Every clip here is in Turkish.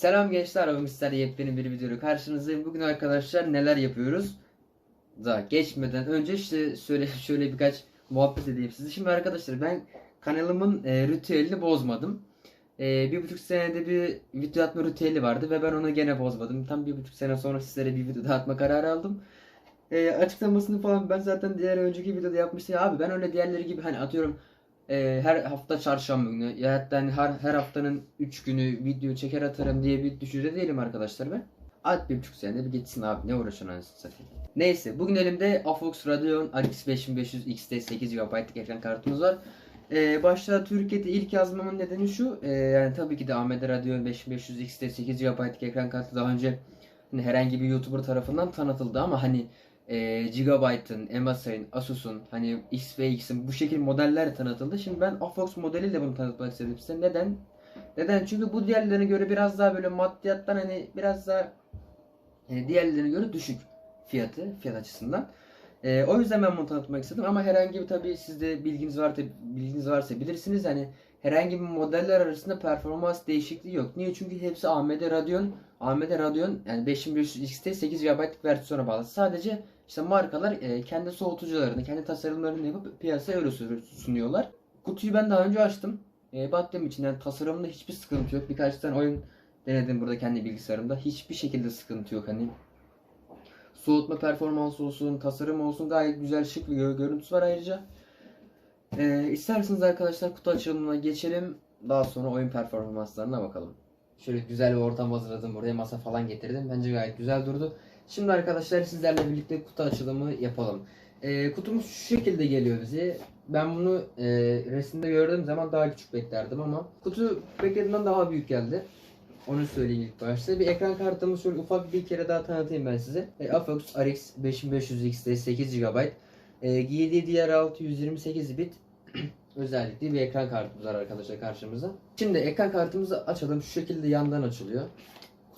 Selam gençler, Ömüsler yepyeni bir videoyla karşınızdayım. Bugün arkadaşlar neler yapıyoruz? Da geçmeden önce işte şöyle şöyle birkaç muhabbet edeyim size. Şimdi arkadaşlar ben kanalımın e, ritüelini bozmadım. E, bir buçuk senede bir video atma ritüeli vardı ve ben onu gene bozmadım. Tam bir buçuk sene sonra sizlere bir video atma kararı aldım. E, açıklamasını falan ben zaten diğer önceki videoda yapmıştım. Ya abi ben öyle diğerleri gibi hani atıyorum e, her hafta çarşamba günü ya hatta hani her, her haftanın 3 günü video çeker atarım diye bir düşünce değilim arkadaşlar ben. At bir buçuk senede bir geçsin abi ne uğraşıyorsun anasını satayım. Neyse bugün elimde Afox Radeon RX 5500 XT 8 GB'lık ekran kartımız var. Ee, başta Türkiye'de ilk yazmamın nedeni şu. e, yani tabii ki de AMD Radeon 5500 XT 8 GB'lık ekran kartı daha önce hani herhangi bir YouTuber tarafından tanıtıldı ama hani e, Gigabyte'ın, MSI'ın, Asus'un, hani X ve X'in bu şekilde modeller tanıtıldı. Şimdi ben Afox modeliyle bunu tanıtmak istedim size. Neden? Neden? Çünkü bu diğerlerine göre biraz daha böyle maddiyattan hani biraz daha e, diğerlerine göre düşük fiyatı, fiyat açısından. E, o yüzden ben bunu tanıtmak istedim ama herhangi bir tabii sizde bilginiz varsa bilginiz varsa bilirsiniz hani herhangi bir modeller arasında performans değişikliği yok. Niye? Çünkü hepsi AMD Radeon, AMD Radeon yani 5500 XT 8 GB'lık versiyona bağlı. Sadece işte markalar e, kendi soğutucularını, kendi tasarımlarını yapıp piyasaya öyle sunuyorlar. Kutuyu ben daha önce açtım. E, baktığım için yani tasarımında hiçbir sıkıntı yok. Birkaç tane oyun denedim burada kendi bilgisayarımda. Hiçbir şekilde sıkıntı yok hani. Soğutma performansı olsun, tasarım olsun gayet güzel şık bir gö- görüntüsü var ayrıca. E, isterseniz arkadaşlar kutu açılımına geçelim. Daha sonra oyun performanslarına bakalım. Şöyle güzel bir ortam hazırladım. Buraya masa falan getirdim. Bence gayet güzel durdu. Şimdi arkadaşlar sizlerle birlikte kutu açılımı yapalım. E, kutumuz şu şekilde geliyor bize. Ben bunu e, resimde gördüğüm zaman daha küçük beklerdim ama kutu beklediğimden daha büyük geldi. Onu söyleyeyim ilk başta. Bir ekran kartımı şöyle ufak bir kere daha tanıtayım ben size. E, Afox RX 5500 XT 8 GB. E, GDDR6 128 bit özellikli bir ekran kartımız var arkadaşlar karşımıza. Şimdi ekran kartımızı açalım. Şu şekilde yandan açılıyor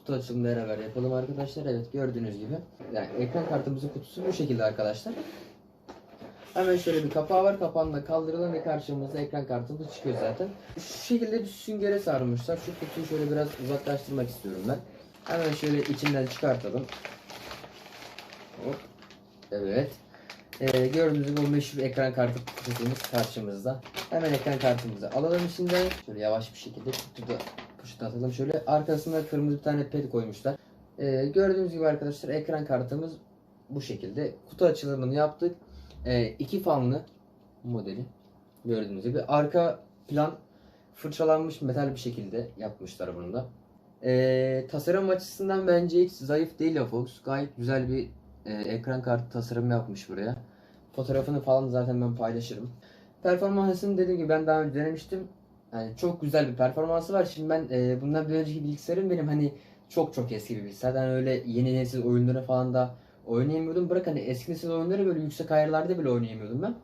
kutu açılımı beraber yapalım arkadaşlar. Evet gördüğünüz gibi. Yani ekran kartımızın kutusu bu şekilde arkadaşlar. Hemen şöyle bir kapağı var. Kapağını da kaldıralım ve karşımızda ekran kartımız çıkıyor zaten. Şu şekilde bir süngere sarmışlar. Şu kutuyu şöyle biraz uzaklaştırmak istiyorum ben. Hemen şöyle içinden çıkartalım. Hop. Evet. Ee, gördüğünüz gibi bu meşhur ekran kartı kutumuz karşımızda. Hemen ekran kartımızı alalım içinden. Şöyle yavaş bir şekilde kutuda poşete atalım. Şöyle arkasına kırmızı bir tane ped koymuşlar. Ee, gördüğünüz gibi arkadaşlar ekran kartımız bu şekilde. Kutu açılımını yaptık. Ee, iki fanlı modeli. Gördüğünüz gibi. Arka plan fırçalanmış metal bir şekilde yapmışlar bunu da. Ee, tasarım açısından bence hiç zayıf değil ya Fox. Gayet güzel bir e, ekran kartı tasarımı yapmış buraya. Fotoğrafını falan zaten ben paylaşırım. Performansını dediğim gibi ben daha önce denemiştim. Yani çok güzel bir performansı var. Şimdi ben e, bundan bir önceki bilgisayarım benim hani çok çok eski bir bilgisayar. Yani öyle yeni nesil oyunları falan da oynayamıyordum. Bırak hani eski nesil oyunları böyle yüksek ayarlarda bile oynayamıyordum ben.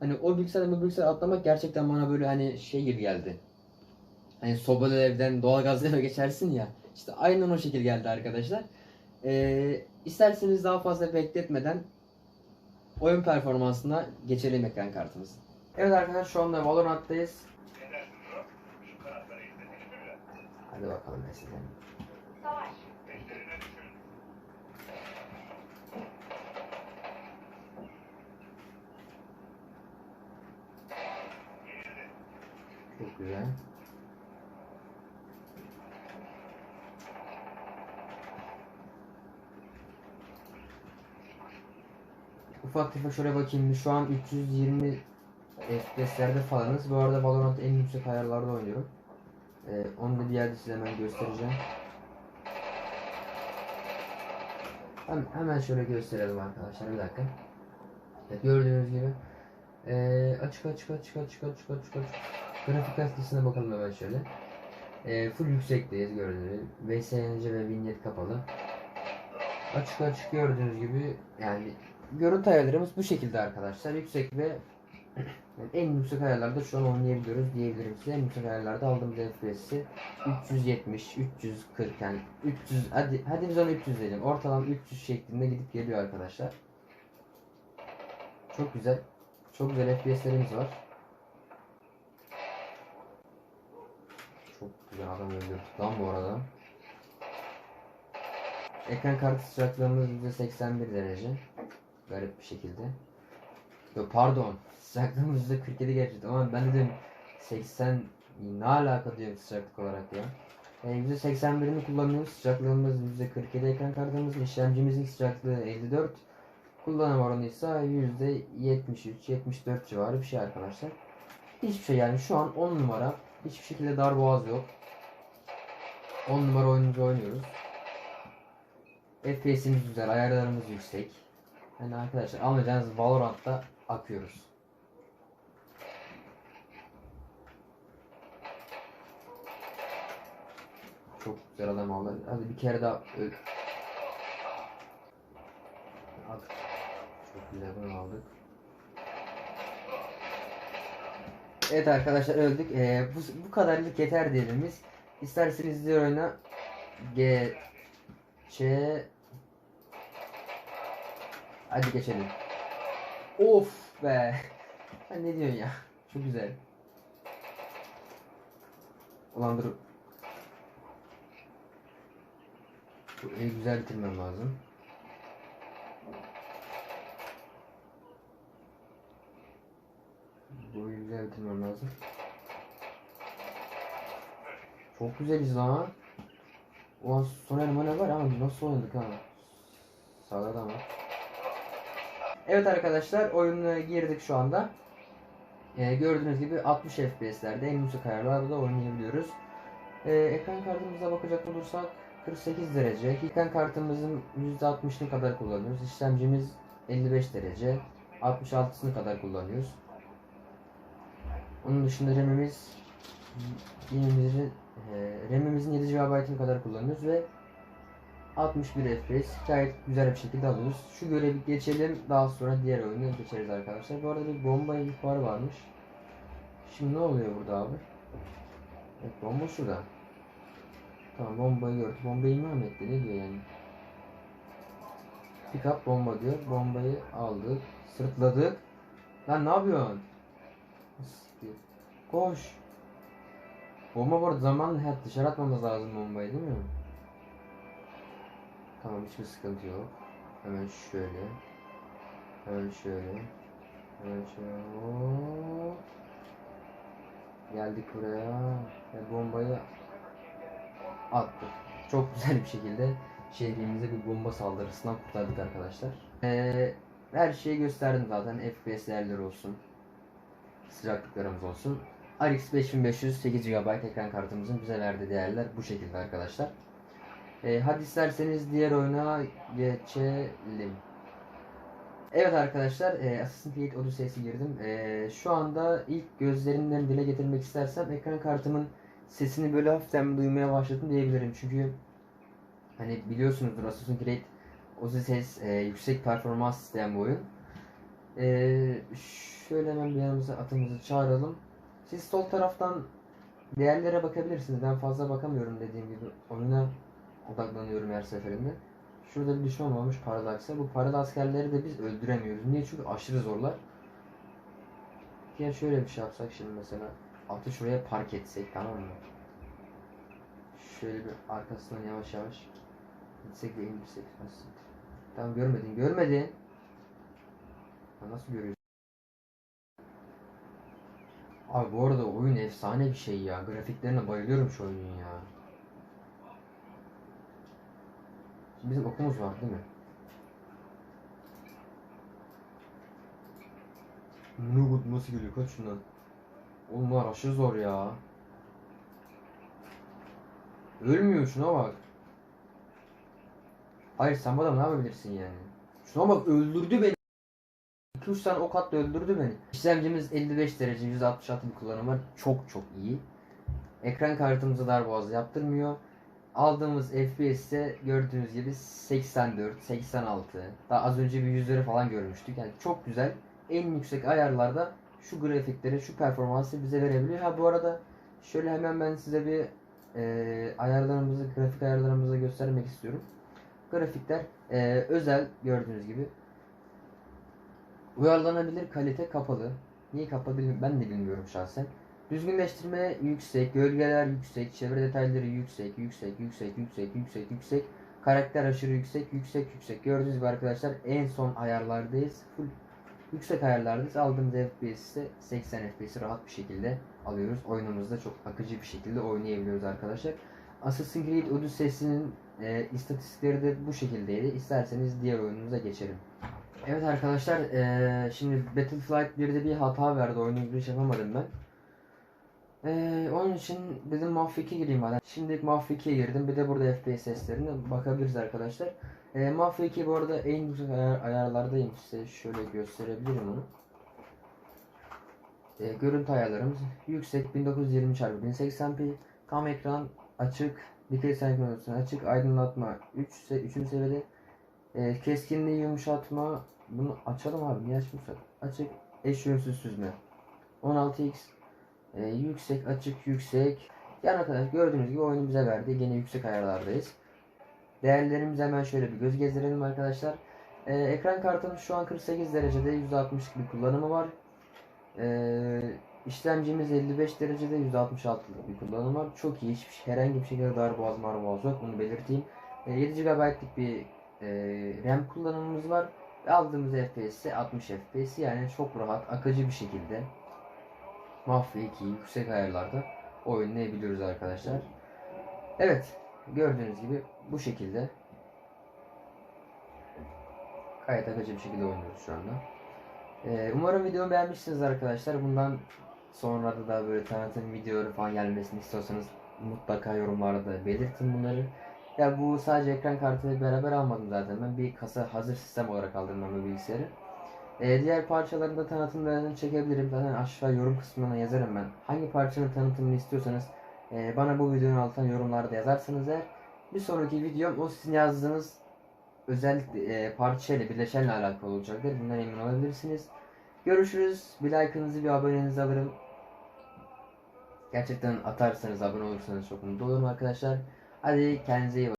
Hani o bilgisayardan bu bilgisayar atlamak gerçekten bana böyle hani şey gibi geldi. Hani sobalı evden doğalgazlı eve geçersin ya. İşte aynen o şekil geldi arkadaşlar. Ee, isterseniz daha fazla bekletmeden oyun performansına geçelim ekran kartımızı. Evet arkadaşlar şu anda Valorant'tayız. Hadi bakalım mesela. Çok güzel. Ufak tefek şöyle bakayım. Şu an 320 FPS'lerde falanız. Bu arada Valorant en yüksek ayarlarda oynuyorum. Onu da yerde size hemen göstereceğim. Hem, hemen şöyle gösterelim arkadaşlar bir dakika. Evet, gördüğünüz gibi. Ee, açık açık açık açık açık açık açık. Grafik kalitesine bakalım hemen şöyle. Ee, full yüksekteyiz gördüğünüz gibi. VSNC ve vignette kapalı. Açık açık gördüğünüz gibi yani görüntü ayarlarımız bu şekilde arkadaşlar. Yüksek ve yani en yüksek ayarlarda şu an oynayabiliyoruz diyebilirim size. En yüksek ayarlarda aldığımız FPS'i 370, 340 yani 300 hadi hadi biz ona 300 diyelim. Ortalama 300 şeklinde gidip geliyor arkadaşlar. Çok güzel. Çok güzel FPS'lerimiz var. Çok güzel adam öldürdük lan bu arada. Ekran kartı sıcaklığımız %81 derece. Garip bir şekilde. Yo pardon. Sıcaklığımız %47 gerçekten ama ben dedim 80 ne alaka diyor sıcaklık olarak ya. E, %81'ini kullanıyoruz. Sıcaklığımız %47 ekran kartımızın işlemcimizin sıcaklığı 54. Kullanım oranı ise %73-74 civarı bir şey arkadaşlar. Hiçbir şey yani şu an 10 numara. Hiçbir şekilde dar boğaz yok. 10 numara oyunumuzu oynuyoruz. FPS'imiz güzel, ayarlarımız yüksek. Yani arkadaşlar anlayacağınız Valorant'ta akıyoruz. Çok güzel adam aldı. Hadi bir kere daha öl. Aldık. Çok güzel bunu aldık. Evet arkadaşlar öldük. Ee, bu, bu kadarlık yeter diyelim biz. İsterseniz diğer oyuna G Ç Hadi geçelim. Of be. Sen ne diyorsun ya? Çok güzel. Ulan dur. Bu eli güzel bitirmem lazım. Bu eli güzel bitirmem lazım. Çok güzeliz lan. Ulan son elma ne var ama nasıl oynadık ha? Sağda da var. Evet arkadaşlar oyuna girdik şu anda. Ee, gördüğünüz gibi 60 FPS'lerde en yüksek ayarlarda oynayabiliyoruz. Ee, ekran kartımıza bakacak olursak 48 derece. Ekran kartımızın %60'ını kadar kullanıyoruz. İşlemcimiz 55 derece. 66'sını kadar kullanıyoruz. Onun dışında RAM'imiz RAM'imizin e, RAM'imizin 7 GB'ını kadar kullanıyoruz ve 61 FPS gayet güzel bir şekilde alıyoruz. Şu görevi geçelim daha sonra diğer oyuna geçeriz arkadaşlar. Bu arada bir bomba ihbarı varmış. Şimdi ne oluyor burada abi? Evet bomba şurada. Tamam bombayı gördük. Bombayı imam etti. Ne diyor yani? Pick up bomba diyor. Bombayı aldık. Sırtladık. Lan ne yapıyorsun? Siktir. Koş. Bomba bu arada zamanla dışarı atmamız lazım bombayı değil mi? Tamam hiçbir sıkıntı yok. Hemen şöyle. Hemen şöyle. Hemen şöyle. Hop. Geldik buraya. Ve bombayı attık. Çok güzel bir şekilde şehrimize bir bomba saldırısından kurtardık arkadaşlar. Ee, her şeyi gösterdim zaten. FPS değerleri olsun. Sıcaklıklarımız olsun. RX 5500 8 GB ekran kartımızın bize verdiği değerler bu şekilde arkadaşlar. Ee, hadi isterseniz diğer oyuna geçelim. Evet arkadaşlar, e, Assassin's Creed Odyssey'si girdim. E, şu anda ilk gözlerimden dile getirmek istersem ekran kartımın sesini böyle hafiften duymaya başladım diyebilirim. Çünkü hani biliyorsunuzdur Assassin's Creed Odyssey e, yüksek performans isteyen bir oyun. E, şöyle hemen bir yanımıza atımızı çağıralım. Siz sol taraftan değerlere bakabilirsiniz. Ben fazla bakamıyorum dediğim gibi. Oyuna odaklanıyorum her seferinde. Şurada bir düşman olmuş Parallax'a. Bu paralı askerleri de biz öldüremiyoruz. Niye? Çünkü aşırı zorlar. Ya şöyle bir şey yapsak şimdi mesela. Atı şuraya park etsek tamam mı? Şöyle bir arkasından yavaş yavaş gitsek ve indirsek. Nasıl? Tamam görmedin. Görmedin. Ya nasıl görüyorsun? Abi bu arada oyun efsane bir şey ya. Grafiklerine bayılıyorum şu oyunun ya. Şimdi bizim okumuz var değil mi? Nugget nasıl geliyor? Kaç şundan. Oğlum bunlar aşırı zor ya. Ölmüyor şuna bak. Hayır sen bu adamı ne yapabilirsin yani? Şuna bak öldürdü beni. 2-3 tane ok attı öldürdü beni. İşlemcimiz 55 derece 166 bir kullanım var. Çok çok iyi. Ekran kartımıza darboğaz yaptırmıyor. Aldığımız FPS ise gördüğünüz gibi 84, 86. Daha az önce bir yüzleri falan görmüştük. Yani çok güzel. En yüksek ayarlarda şu grafikleri, şu performansı bize verebiliyor. Ha bu arada şöyle hemen ben size bir e, ayarlarımızı, grafik ayarlarımızı göstermek istiyorum. Grafikler e, özel gördüğünüz gibi. Uyarlanabilir kalite kapalı. Niye kapalı. Ben de bilmiyorum şahsen. Düzgünleştirme yüksek, gölgeler yüksek, çevre detayları yüksek, yüksek, yüksek, yüksek, yüksek, yüksek. Karakter aşırı yüksek, yüksek, yüksek. Gördüğünüz gibi arkadaşlar en son ayarlardayız. Full yüksek ayarlardayız. Aldığımız FPS ise 80 FPS rahat bir şekilde alıyoruz. Oyunumuzda çok akıcı bir şekilde oynayabiliyoruz arkadaşlar. Assassin's Creed Odyssey'sinin e, istatistikleri de bu şekildeydi. İsterseniz diğer oyunumuza geçelim. Evet arkadaşlar e, şimdi Battleflight 1'de bir hata verdi. Oyunu giriş yapamadım ben. E, onun için dedim Mafia 2 gireyim madem. Şimdi Mafia 2'ye girdim. Bir de burada FPS seslerine bakabiliriz arkadaşlar. E, Mafia 2 bu arada en yüksek ayar, ayarlardayım. Size şöyle gösterebilirim onu. E, görüntü ayarlarımız yüksek 1920x1080p. Tam ekran açık. Dikey senkronizasyonu açık. Aydınlatma 3 se 3. seviyede. E, keskinliği yumuşatma. Bunu açalım abi. Niye açmışlar? Açık. Eş yönsüz süzme. 16x. E, yüksek açık yüksek. Yani arkadaşlar gördüğünüz gibi oyunu bize verdi. Gene yüksek ayarlardayız. Değerlerimizi hemen şöyle bir göz gezdirelim arkadaşlar. Ee, ekran kartımız şu an 48 derecede %60'lık bir kullanımı var. Ee, işlemcimiz 55 derecede %66'lık bir kullanımı var. Çok iyi. Hiçbir şey, herhangi bir şekilde darboğaz marboğaz yok. Bunu belirteyim. Ee, 7 GB'lık bir e, RAM kullanımımız var. Ve aldığımız FPS ise 60 FPS. Yani çok rahat, akıcı bir şekilde Mafia 2'yi yüksek ayarlarda oynayabiliyoruz arkadaşlar. Evet. Gördüğünüz gibi bu şekilde gayet akıcı bir şekilde oynuyoruz şu anda. Ee, umarım videomu beğenmişsiniz arkadaşlar. Bundan sonra da daha böyle tanıtım videoları falan gelmesini istiyorsanız mutlaka yorumlarda belirtin bunları. Ya bu sadece ekran kartıyla beraber almadım zaten. Ben bir kasa hazır sistem olarak aldım ben bu bilgisayarı. Ee, diğer parçaların da tanıtımlarını çekebilirim. Zaten aşağı yorum kısmına yazarım ben. Hangi parçanın tanıtımını istiyorsanız e, bana bu videonun altına yorumlarda yazarsanız eğer bir sonraki videom o sizin yazdığınız özellikle e, parçayla birleşenle alakalı olacaktır. Bundan emin olabilirsiniz. Görüşürüz. Bir like'ınızı bir abonenizi alırım. Gerçekten atarsanız abone olursanız çok mutlu olurum arkadaşlar. Hadi kendinize iyi bakın.